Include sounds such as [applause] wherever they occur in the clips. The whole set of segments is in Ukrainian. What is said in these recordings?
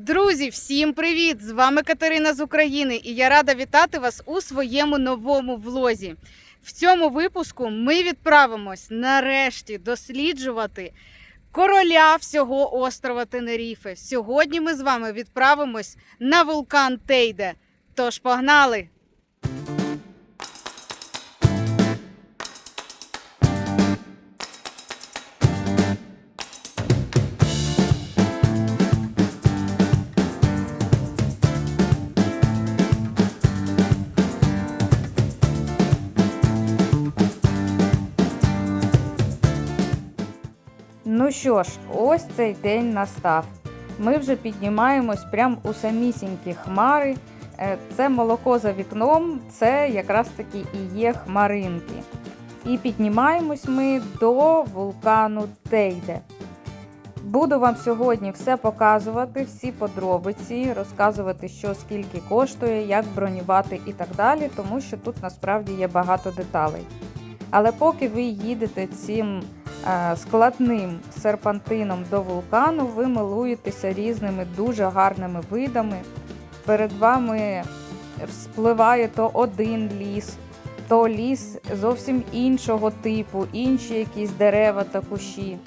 Друзі, всім привіт! З вами Катерина з України, і я рада вітати вас у своєму новому влозі. В цьому випуску ми відправимось нарешті досліджувати короля всього острова Тенеріфе. Сьогодні ми з вами відправимось на вулкан Тейде. Тож погнали! Ну що ж, ось цей день настав. Ми вже піднімаємось прямо у самісінькі хмари. Е, Це молоко за вікном, це якраз таки і є хмаринки. І піднімаємось ми до вулкану Тейде. Буду вам сьогодні все показувати, всі подробиці, розказувати, що скільки коштує, як бронювати і так далі, тому що тут насправді є багато деталей. Але поки ви їдете цим складним серпантином до вулкану, ви милуєтеся різними дуже гарними видами. Перед вами спливає то один ліс, то ліс зовсім іншого типу, інші якісь дерева та кущі.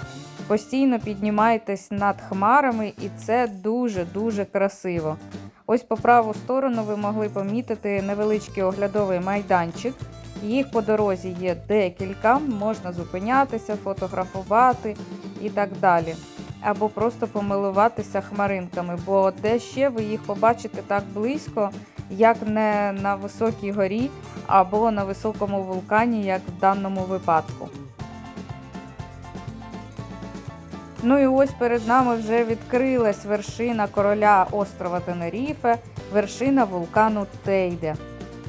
Постійно піднімаєтесь над хмарами, і це дуже-дуже красиво. Ось по праву сторону ви могли помітити невеличкий оглядовий майданчик. Їх по дорозі є декілька, можна зупинятися, фотографувати і так далі. Або просто помилуватися хмаринками, бо де ще ви їх побачите так близько, як не на високій горі або на високому вулкані, як в даному випадку. Ну і ось перед нами вже відкрилась вершина короля острова Тенеріфе, вершина вулкану Тейде.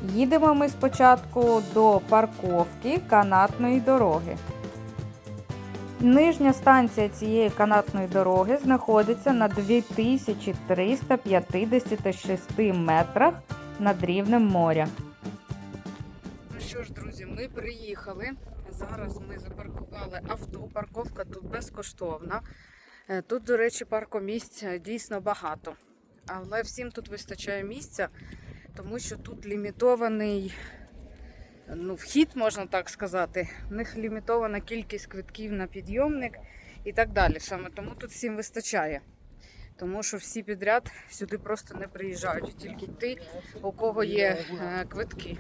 Їдемо ми спочатку до парковки канатної дороги. Нижня станція цієї канатної дороги знаходиться на 2356 метрах над рівнем моря. Ну що ж, друзі, ми приїхали. Зараз ми запаркували авто. Парковка тут безкоштовна. Е, Тут, до речі, паркомісць дійсно багато. Але всім тут вистачає місця, тому що тут лімітований ну, вхід, можна так сказати. В них лімітована кількість квитків на підйомник і так далі. Саме тому тут всім вистачає. Тому що всі підряд сюди просто не приїжджають, тільки ті, у кого є е, квитки.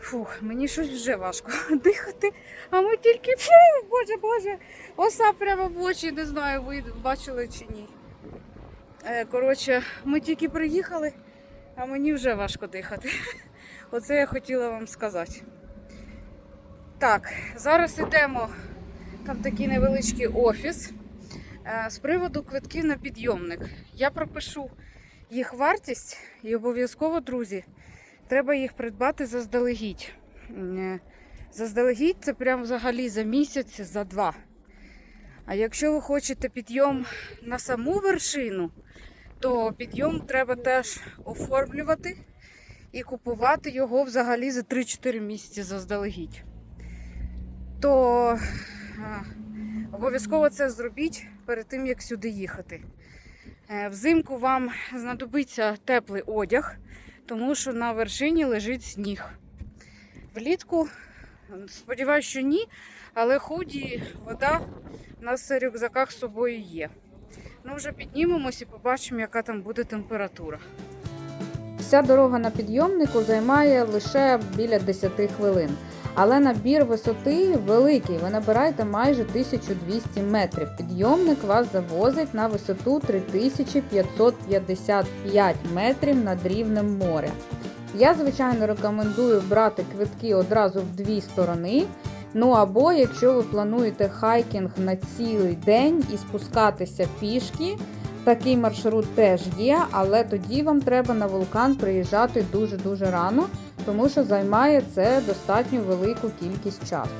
Фух, мені щось вже важко [laughs] дихати, а ми тільки фу, боже, боже, оса прямо в очі, не знаю, ви бачили чи ні. Е, коротше, ми тільки приїхали, а мені вже важко дихати. [laughs] Оце я хотіла вам сказати. Так, зараз йдемо. Там такий невеличкий офіс. Е, З приводу квитків на підйомник. Я пропишу їх вартість і обов'язково, друзі, треба їх придбати заздалегідь. Е, Заздалегідь це прям взагалі за місяць, за два. А якщо ви хочете підйом на саму вершину, то підйом треба теж оформлювати і купувати його взагалі за 3-4 місяці заздалегідь. То обов'язково це зробіть перед тим, як сюди їхати. Е, Взимку вам знадобиться теплий одяг, тому що на вершині лежить сніг. Влітку, сподіваюся, що ні, але худі, вода у нас в рюкзаках з собою є. Ну, вже піднімемось і побачимо, яка там буде температура. Вся дорога на підйомнику займає лише біля 10 хвилин. Але набір висоти великий. Ви набираєте майже 1200 метрів. Підйомник вас завозить на висоту 3555 метрів над рівнем моря. Я, звичайно, рекомендую брати квитки одразу в дві сторони. Ну або якщо ви плануєте хайкінг на цілий день і спускатися пішки, такий маршрут теж є, але тоді вам треба на вулкан приїжджати дуже-дуже рано, тому що займає це достатньо велику кількість часу.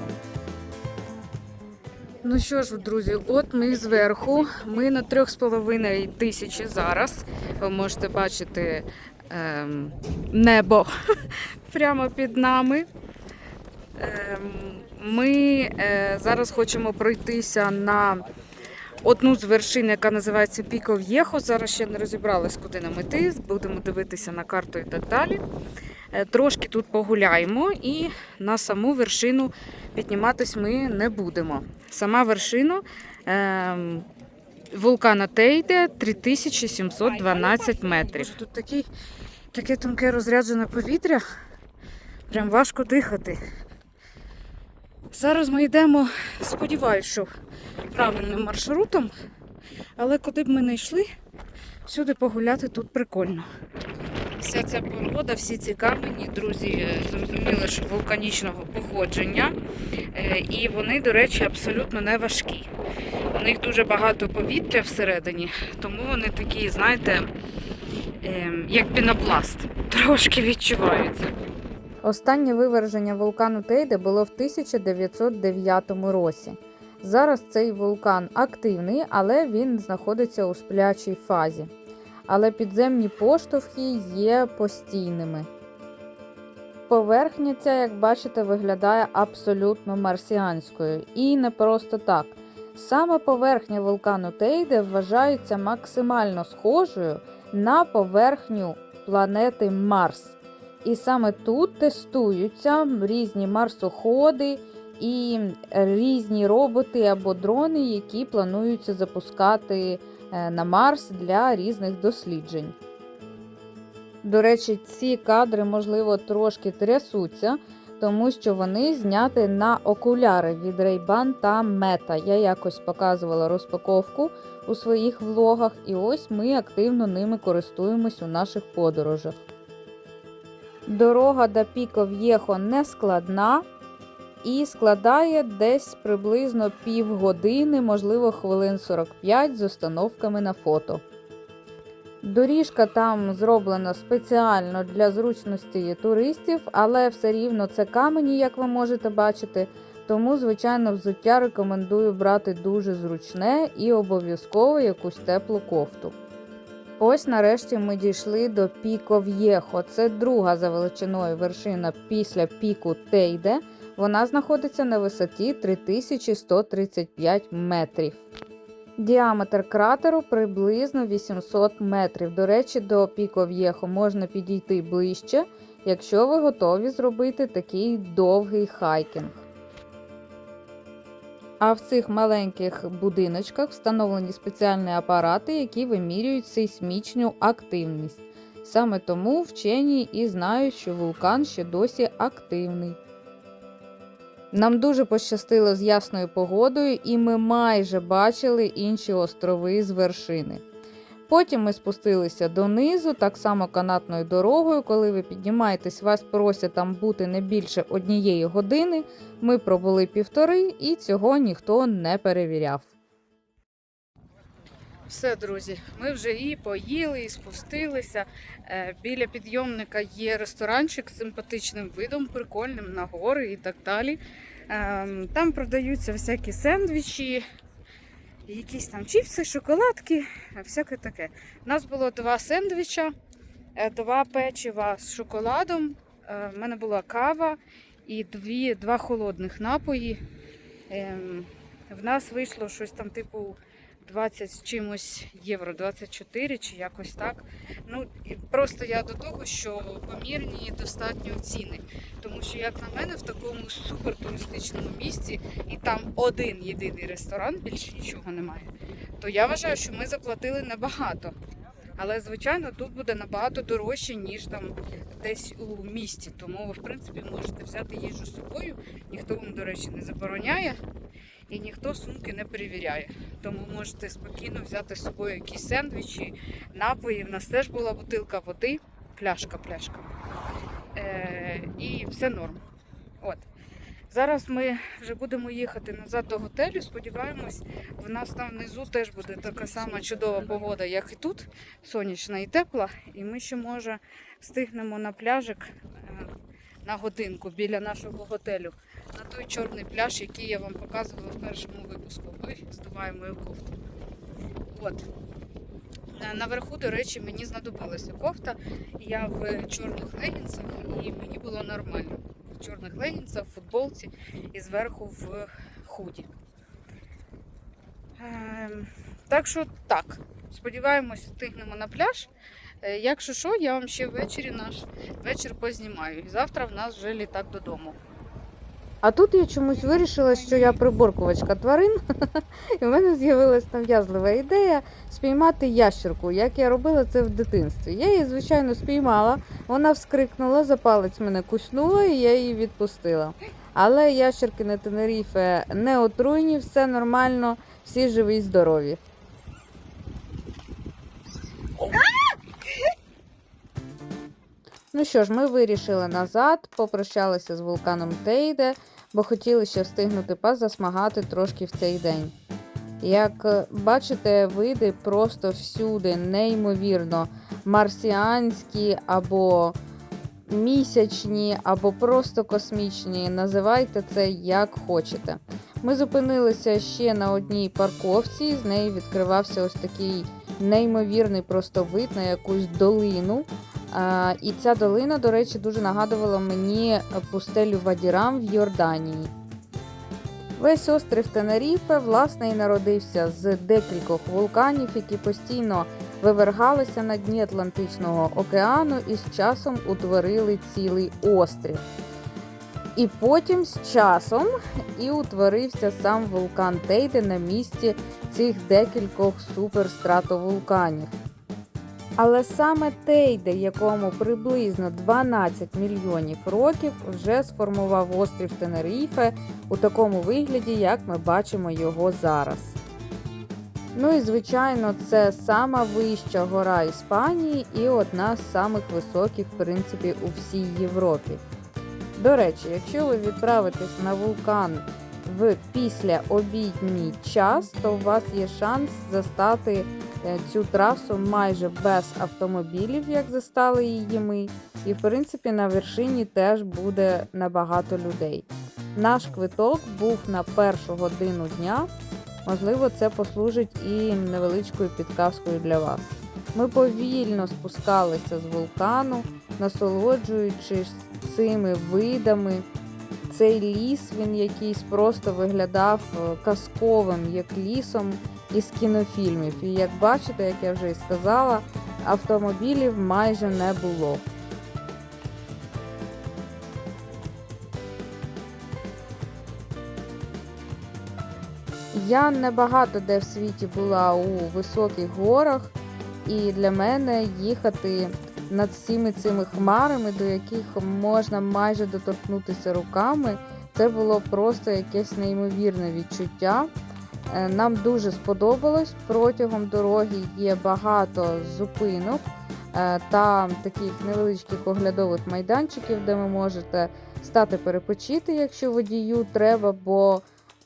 Ну що ж, друзі, от ми зверху. Ми на 3,5 тисячі зараз. Ви можете бачити ем, небо [laughs] прямо під нами. Ем, ми е, зараз хочемо пройтися на одну з вершин, яка називається Піков Єхо. Зараз ще не розібрались, куди нам іти. Будемо дивитися на карту і так далі. Е, Трошки тут погуляємо і на саму вершину підніматись ми не будемо. Сама вершина вулкана Тейде 3712 метрів. Тут такий, таке тонке розряджене повітря. Прям важко дихати. Зараз ми йдемо, сподіваюся, що правильним маршрутом, але куди б ми не йшли, всюди погуляти тут прикольно. Вся ця порода, всі ці камені, друзі, е, зрозуміли, що вулканічного походження. Е, І вони, до речі, абсолютно не важкі. У них дуже багато повітря всередині, тому вони такі, знаєте, ем, як пінопласт, трошки відчуваються. Останнє виверження вулкану Тейде було в 1909 році. Зараз цей вулкан активний, але він знаходиться у сплячій фазі. Але підземні поштовхи є постійними. Поверхня ця, як бачите, виглядає абсолютно марсіанською. І не просто так. Саме поверхня вулкану Тейде вважається максимально схожою на поверхню планети Марс. І саме тут тестуються різні марсоходи і різні роботи або дрони, які плануються запускати е, на Марс для різних досліджень. До речі, ці кадри, можливо, трошки трясуться, тому що вони зняті на окуляри від Ray-Ban та Meta. Я якось показувала розпаковку у своїх влогах, і ось ми активно ними користуємось у наших подорожах. Дорога до Піко В'єхо не складна і складає десь приблизно півгодини, можливо, хвилин 45 з установками на фото. Доріжка там зроблена спеціально для зручності туристів, але все рівно це камені, як ви можете бачити. Тому, звичайно, взуття рекомендую брати дуже зручне і обов'язково якусь теплу кофту. Ось нарешті ми дійшли до Піко В'єхо. Це друга за величиною вершина після піку Тейде. Вона знаходиться на висоті 3135 метрів. Діаметр кратеру приблизно 800 метрів. До речі, до Піко В'єхо можна підійти ближче, якщо ви готові зробити такий довгий хайкінг. А в цих маленьких будиночках встановлені спеціальні апарати, які вимірюють сейсмічну активність. Саме тому вчені і знають, що вулкан ще досі активний. Нам дуже пощастило з ясною погодою, і ми майже бачили інші острови з вершини. Потім ми спустилися донизу, так само канатною дорогою. Коли ви піднімаєтесь, вас просять там бути не більше однієї години. Ми пробули півтори, і цього ніхто не перевіряв. Все, друзі, ми вже і поїли, і спустилися. Е, Біля підйомника є ресторанчик з симпатичним видом, прикольним на гори і так далі. Ем, Там продаються всякі сендвічі, якісь там чіпси, шоколадки, е, всяке таке. У нас було два сендвіча, е, два печива з шоколадом. У мене була кава і дві, два холодних напої. Ем, В нас вийшло щось там, типу. 20 з чимось євро, 24 чи якось так. Ну просто я до того, що помірні достатньо ціни. Тому що, як на мене, в такому супертуристичному місці і там один єдиний ресторан, більше нічого немає. То я вважаю, що ми заплатили небагато. Але, звичайно, тут буде набагато дорожче, ніж там десь у місті. Тому ви, в принципі, можете взяти їжу з собою. Ніхто вам, до речі, не забороняє і ніхто сумки не перевіряє. Тому можете спокійно взяти з собою якісь сендвічі, напої. В нас теж була бутилка води, пляшка, пляшка. Е, і все норм. От. Зараз ми вже будемо їхати назад до готелю. Сподіваємось, в нас там внизу теж буде така сама чудова погода, як і тут, сонячна і тепла. І ми ще, може, встигнемо на пляжик е, на годинку біля нашого готелю на той чорний пляж, який я вам показувала в першому випуску. Ой, здуваю мою кофту. От. Е, Наверху, до речі, мені знадобилася кофта. Я в чорних легінсах і мені було нормально. В чорних легінсах, в футболці і зверху в худі. Ем, Так що так. Сподіваємось, встигнемо на пляж. Е, Якщо що, я вам ще ввечері наш вечір познімаю. І завтра в нас вже літак додому. А тут я чомусь вирішила, що я приборкувачка тварин, [laughs] і в мене з'явилась нав'язлива ідея спіймати ящерку, як я робила це в дитинстві. Я її, звичайно, спіймала, вона вскрикнула, за палець мене куснула, і я її відпустила. Але ящерки на Тенеріфе не отруйні, все нормально, всі живі й здорові. Ну що ж, ми вирішили назад, попрощалися з вулканом Тейде, бо хотіли ще встигнути позасмагати трошки в цей день. Як е, бачите, види просто всюди, неймовірно, марсіанські або місячні, або просто космічні. Називайте це як хочете. Ми зупинилися ще на одній парковці, з неї відкривався ось такий неймовірний просто вид на якусь долину. І ця долина, до речі, дуже нагадувала мені пустелю Вадірам в Йорданії. Весь острів Тенеріфе, власне, і народився з декількох вулканів, які постійно вивергалися на дні Атлантичного океану і з часом утворили цілий острів. І потім з часом і утворився сам вулкан Тейде на місці цих декількох суперстратовулканів. Але саме Тейде, якому приблизно 12 мільйонів років, вже сформував острів Тенеріфе у такому вигляді, як ми бачимо його зараз. Ну і звичайно, це сама вища гора Іспанії і одна з самих високих, в принципі, у всій Європі. До речі, якщо ви відправитесь на вулкан в післяобідній час, то у вас є шанс застати цю трасу майже без автомобілів, як застали її ми. І в принципі на вершині теж буде набагато людей. Наш квиток був на першу годину дня. Можливо, це послужить і невеличкою підказкою для вас. Ми повільно спускалися з вулкану, насолоджуючись цими видами. Цей ліс, він якийсь просто виглядав е, казковим, як лісом із кінофільмів. І як бачите, як я вже і сказала, автомобілів майже не було. Я небагато де в світі була у високих горах, і для мене їхати над всіми цими хмарами, до яких можна майже доторкнутися руками, це було просто якесь неймовірне відчуття. Е, Нам дуже сподобалось. Протягом дороги є багато зупинок е, та таких невеличких оглядових майданчиків, де ви можете стати перепочити, якщо водію треба, бо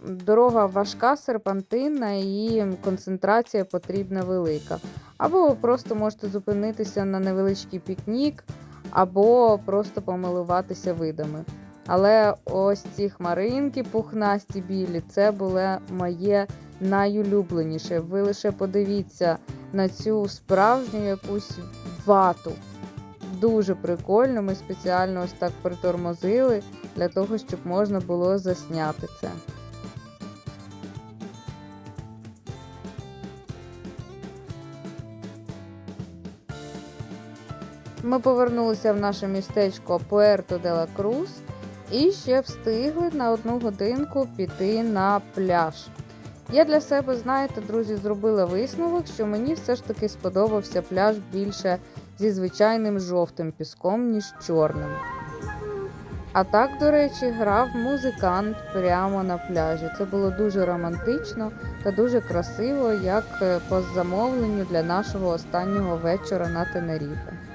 дорога важка, серпантинна і концентрація потрібна велика. Або ви просто можете зупинитися на невеличкий пікнік, або просто помилуватися видами. Але ось ці хмаринки пухнасті білі, це було моє найулюбленіше. Ви лише подивіться на цю справжню якусь вату. Дуже прикольно. Ми спеціально ось так притормозили для того, щоб можна було засняти це. Ми повернулися в наше містечко Пуерто де ла Крус і ще встигли на одну годинку піти на пляж. Я для себе, знаєте, друзі, зробила висновок, що мені все ж таки сподобався пляж більше зі звичайним жовтим піском, ніж чорним. А так, до речі, грав музикант прямо на пляжі. Це було дуже романтично та дуже красиво, як е, по замовленню для нашого останнього вечора на Тенеріфе.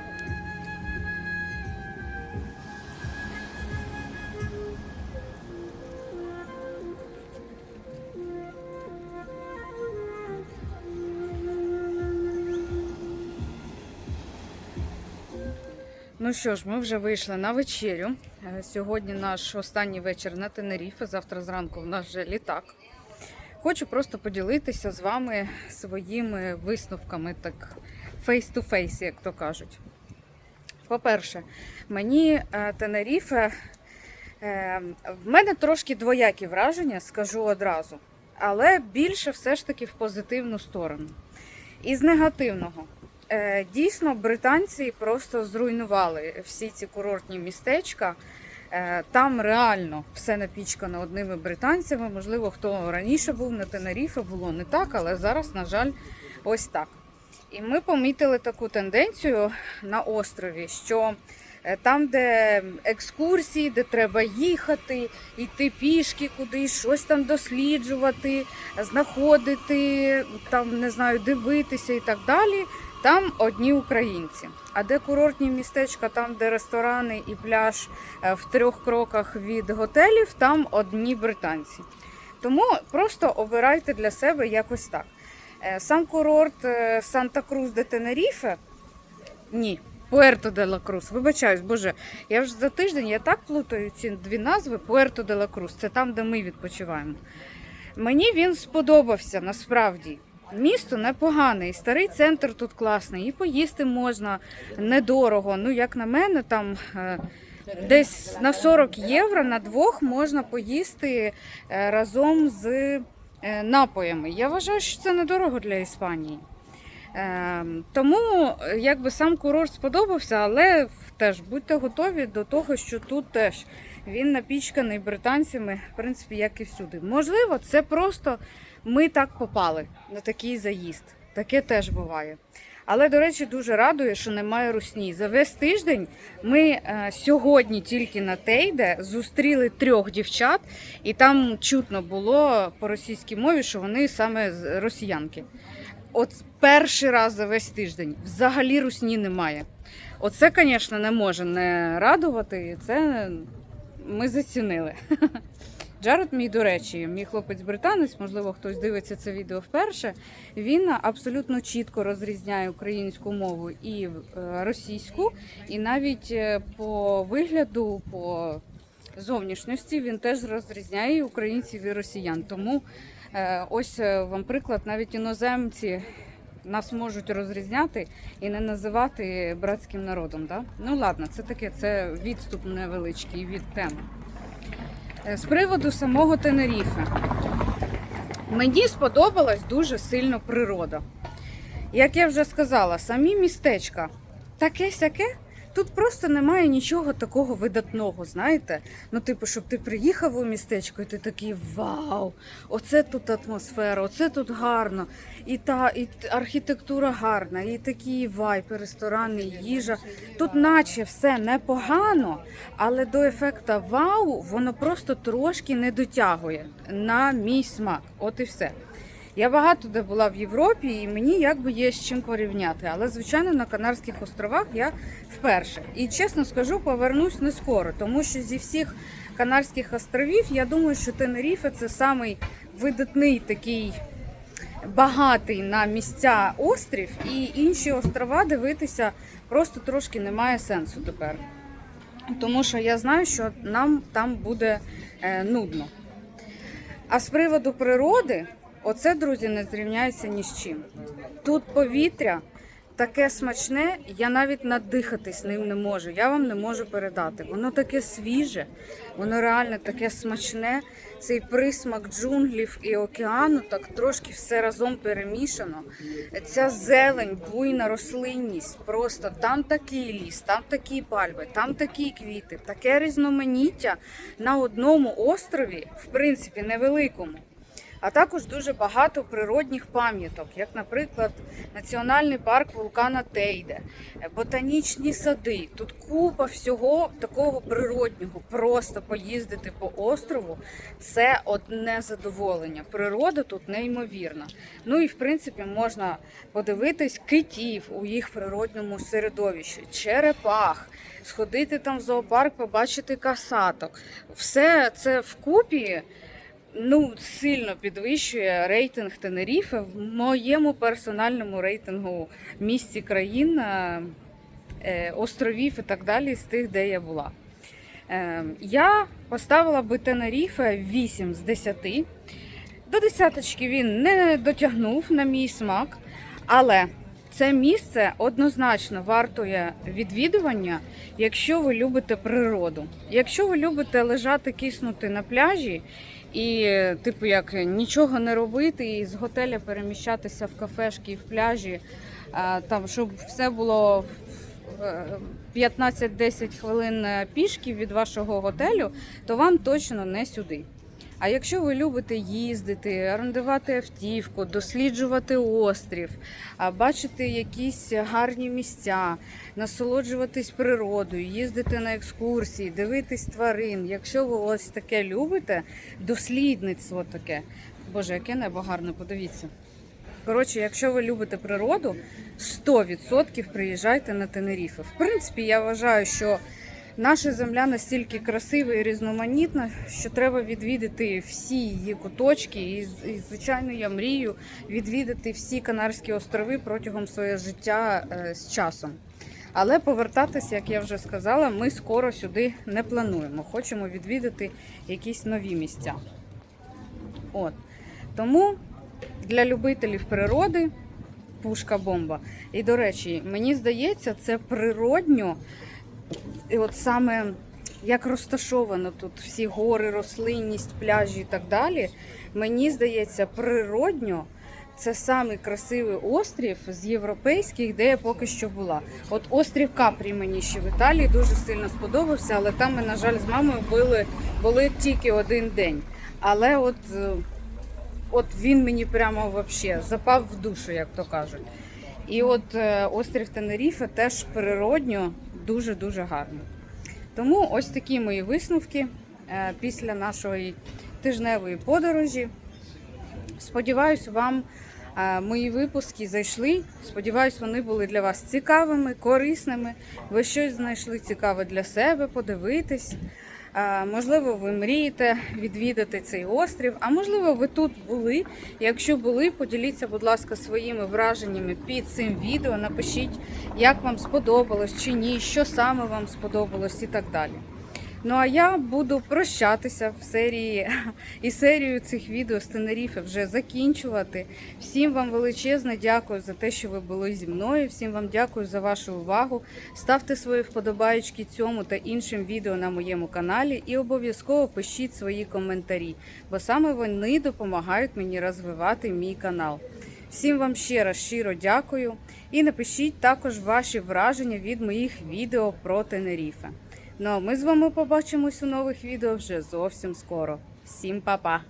Ну що ж, ми вже вийшли на вечерю. Е, Сьогодні наш останній вечір на Тенеріфе. Завтра зранку в нас вже літак. Хочу просто поділитися з вами своїми висновками, так face-to-face, як то кажуть. По-перше, мені е, Тенеріфе, е, в мене трошки двоякі враження, скажу одразу. але більше все ж таки в позитивну сторону. Із негативного. Е, Дійсно, британці просто зруйнували всі ці курортні містечка. Е, Там реально все напічкано одними британцями. Можливо, хто раніше був на Тенеріфе, було не так, але зараз, на жаль, ось так. І ми помітили таку тенденцію на острові, що е, там, де екскурсії, де треба їхати, йти пішки кудись, щось там досліджувати, знаходити, там не знаю, дивитися і так далі. Там одні українці. А де курортні містечка, там де ресторани і пляж е, в трьох кроках від готелів, там одні британці. Тому просто обирайте для себе якось так. Е, Сам курорт е, Санта-Крус де Тенеріфе. Ні, Пуерто де ла Крус. Вибачаюсь, боже, я вже за тиждень я так плутаю ці дві назви Пуерто де ла Крус. Це там, де ми відпочиваємо. Мені він сподобався насправді. Місто непогане, і старий центр тут класний, і поїсти можна недорого. Ну, як на мене, там е, десь на 40 євро на двох можна поїсти е, разом з е, напоями. Я вважаю, що це недорого для Іспанії. Тому якби сам курорт сподобався, але теж будьте готові до того, що тут теж він напічканий британцями, в принципі, як і всюди. Можливо, це просто ми так попали на такий заїзд. Таке теж буває. Але, до речі, дуже радує, що немає русні. За весь тиждень ми е, сьогодні тільки на Тейде зустріли трьох дівчат, і там чутно було по російській мові, що вони саме росіянки. От перший раз за весь тиждень взагалі русні немає. Оце, звісно, не може не радувати. Це ми зацінили. [laughs] Джаред, мій, до речі, мій хлопець британець, можливо, хтось дивиться це відео вперше. Він абсолютно чітко розрізняє українську мову і е, російську, і навіть е, по вигляду, по зовнішності він теж розрізняє українців і росіян. Тому е, ось вам приклад, навіть іноземці. Нас можуть розрізняти і не називати братським народом. Да? Ну ладно, це таке, це відступ невеличкий від теми. Е, З приводу самого Тенеріфе. Мені сподобалась дуже сильно природа. Як я вже сказала, самі містечка таке сяке. Тут просто немає нічого такого видатного, знаєте? Ну, типу, щоб ти приїхав у містечко, і ти такий вау! Оце тут атмосфера, оце тут гарно. І та і архітектура гарна, і такі вайпи, ресторани, їжа. Тут наче все непогано, але до ефекта вау воно просто трошки не дотягує на мій смак. От і все. Я багато де була в Європі, і мені якби є з чим порівняти. Але звичайно на Канарських островах я вперше. І чесно скажу, повернусь не скоро, тому що зі всіх Канарських островів я думаю, що Тенеріфе це самий видатний такий багатий на місця острів, і інші острова дивитися просто трошки немає сенсу тепер. Тому що я знаю, що нам там буде е, нудно. А з приводу природи, оце, друзі, не зрівняється ні з чим. Тут повітря таке смачне, я навіть надихатись ним не можу. Я вам не можу передати. Воно таке свіже, воно реально таке смачне. Цей присмак джунглів і океану, так трошки все разом перемішано. Ця зелень, буйна рослинність. Просто там такий ліс, там такі пальми, там такі квіти, таке різноманіття на одному острові, в принципі, невеликому. А також дуже багато природних пам'яток, як, наприклад, Національний парк вулкана Тейде, ботанічні сади. Тут купа всього такого природнього. Просто поїздити по острову це одне задоволення. Природа тут неймовірна. Ну і в принципі можна подивитись китів у їх природньому середовищі, черепах, сходити там в зоопарк, побачити касаток. Все це вкупі ну, сильно підвищує рейтинг Тенеріфе в моєму персональному рейтингу місці країн, е, е, островів і так далі, з тих, де я була. Е, Я поставила би Тенеріфе 8 з 10. До десяточки він не дотягнув на мій смак, але це місце однозначно вартує відвідування, якщо ви любите природу. Якщо ви любите лежати киснути на пляжі І, типу, як нічого не робити, і з готеля переміщатися в кафешки в пляжі, там, щоб все було е, 15-10 хвилин е, пішки від вашого готелю, то вам точно не сюди. А якщо ви любите їздити, орендувати автівку, досліджувати острів, бачити якісь гарні місця, насолоджуватись природою, їздити на екскурсії, дивитись тварин. Якщо ви ось таке любите, дослідництво таке. Боже, яке небо гарне, подивіться. Коротше, якщо ви любите природу, 100% приїжджайте на Тенеріфе. В принципі, я вважаю, що наша земля настільки красива і різноманітна, що треба відвідати всі її куточки. І, і звичайно, я мрію відвідати всі Канарські острови протягом свого життя е, з часом. Але повертатися, як я вже сказала, ми скоро сюди не плануємо. Хочемо відвідати якісь нові місця. От. Тому для любителів природи пушка бомба. І до речі, мені здається, це природньо, і от саме як розташовано тут всі гори, рослинність, пляжі і так далі. Мені здається, природньо. Це самий красивий острів з європейських, де я поки що була. От острів Капрі мені ще в Італії дуже сильно сподобався, але там ми, на жаль, з мамою були, були тільки один день. Але от, е, от він мені прямо вообще запав в душу, як то кажуть. І от е, острів Тенеріфе теж природньо дуже-дуже гарно. Тому ось такі мої висновки е, після нашої тижневої подорожі. Сподіваюсь, вам е, мої випуски зайшли. Сподіваюсь, вони були для вас цікавими, корисними. Ви щось знайшли цікаве для себе, подивитись. Можливо, ви мрієте відвідати цей острів, а можливо, ви тут були. Якщо були, поділіться, будь ласка, своїми враженнями під цим відео. Напишіть, як вам сподобалось чи ні, що саме вам сподобалось і так далі. Ну а я буду прощатися в серії і серію цих відео з Тенеріфе вже закінчувати. Всім вам величезне дякую за те, що ви були зі мною. Всім вам дякую за вашу увагу. Ставте свої вподобаєчки цьому та іншим відео на моєму каналі і обов'язково пишіть свої коментарі, бо саме вони допомагають мені розвивати мій канал. Всім вам ще раз щиро дякую і напишіть також ваші враження від моїх відео про Тенеріфе. Ну а ми з вами побачимось у нових відео вже зовсім скоро. Всім па-па!